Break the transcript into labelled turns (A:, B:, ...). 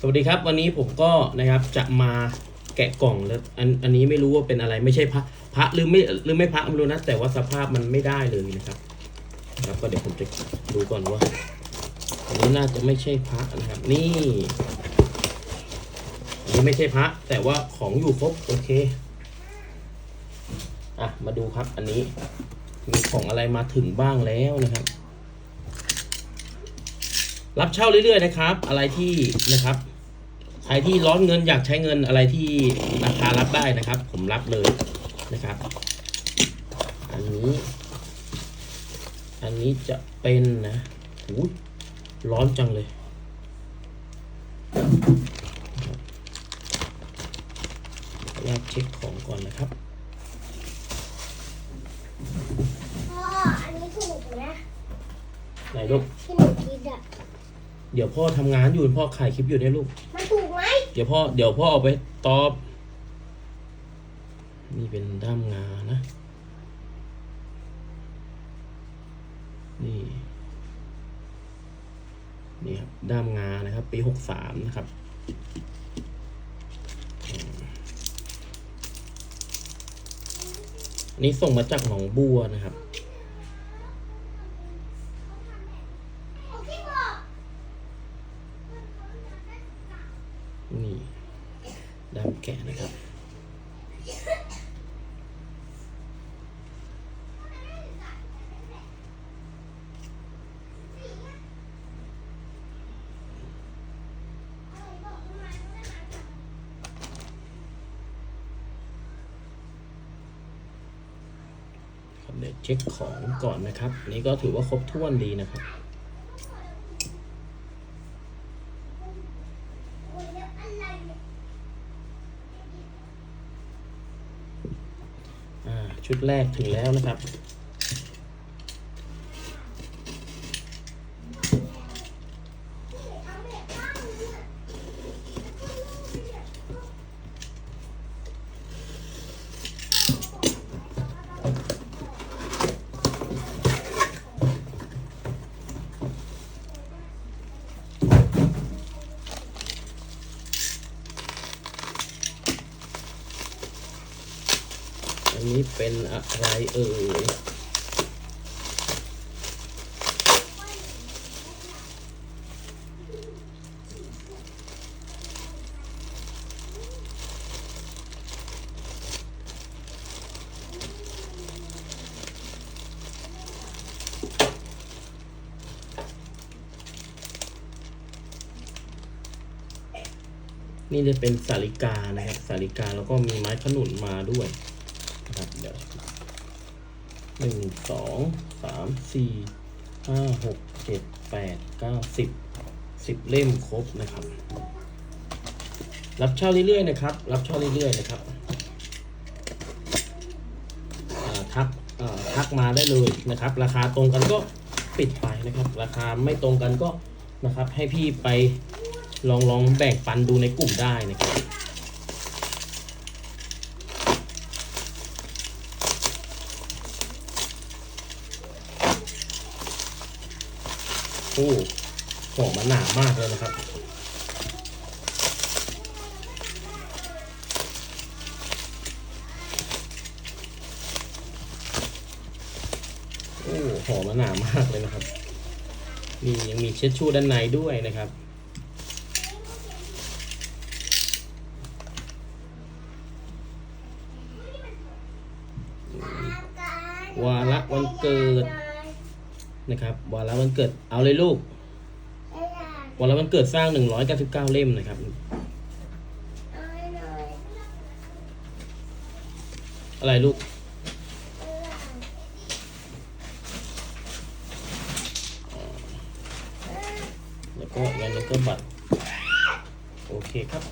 A: สวัสดีครับ วันนี้ผมก็นะครับจะมาแกะกล่องแล้วอันอันนี้ไม่รู้ว่าเป็นอะไรไม่ใช่พระพระหรือไม่หรือไม่พระไม่รู้นะแต่ว่าสภาพมันไม่ได้เลยนะครับนะครับก็เดี๋ยวผมจะดูก่อนว่า อันนี้น่าจะไม่ใช่พระนะครับ นี่อันนี้ไม่ใช่พระ แต่ว่าของอยู่ครบโอเคอะมาดูครับอันนี้มีของอะไรมาถึงบ้างแล้วนะครับรับเช่าเรื่อยๆนะครับ อะไรที่นะครับ ใครที่ร้อนเงินอยากใช้เงินอะไรที่ราคารับได้นะครับ ผมรับเลยนะครับ อันนี้ อันนี้จะเป็นนะหูยร้อนจังเลยขออนุญาตเช็คของก่อนนะครับ
B: พ่ออันนี้ถูกนะ
A: ไหนลูก
B: ที่หนูคิดอะ
A: เดี๋ยวพ่อทำงานอยู่พ่อถ่ายคลิปอยู่เนี่ยลูก
B: มันถูกไหม
A: เดี๋ยวพ่อเดี๋ยวพ่อเอาไปตอบ นี่เป็นด้ามงานะ นี่ นี่ครับด้ามงานะครับ ปีหกสามนะครับนี่ส่งมาจากหนองบัวนะครับ นี่ด้ามแกะนะครับครับ เดี๋ยวเช็คของก่อนนะครับนนี้ก็ถือว่าครบถ้วนดีนะครับ อ่า ชุดแรกถึงแล้วนะครับ อันนี้เป็นอะไรเอ่ยนี่จะเป็นสาลิกานะครับสาลิกาแล้วก็มีไม้ขนุนมาด้วย นะครับเดี๋ยวหนึ่งสองสามสี่ห้าหกเจ็ดแปดเก้าสิบสิบเล่มครบนะครับ รับเช่าเรื่อยๆนะครับ รับเช่าเรื่อยๆนะครับทักทักมาได้เลยนะครับ ราคาตรงกันก็ปิดไปนะครับ ราคาไม่ตรงกันก็นะครับ ให้พี่ไปลองลองแบ่งปันดูในกลุ่มได้นะครับ โอ้หอมันหนามากเลยนะครับ โอ้หอมันหนามากเลยนะครับนี่ยังมีเช็ดชูด้านในด้วยนะครับวาระวันเกิด นะครับวาระวันเกิดเอาเลยลูกวาระวันเกิดสร้าง199เล่มนะครับอะไรลูกแล้วก็เงินแล้วก็บัตรโอเคครับ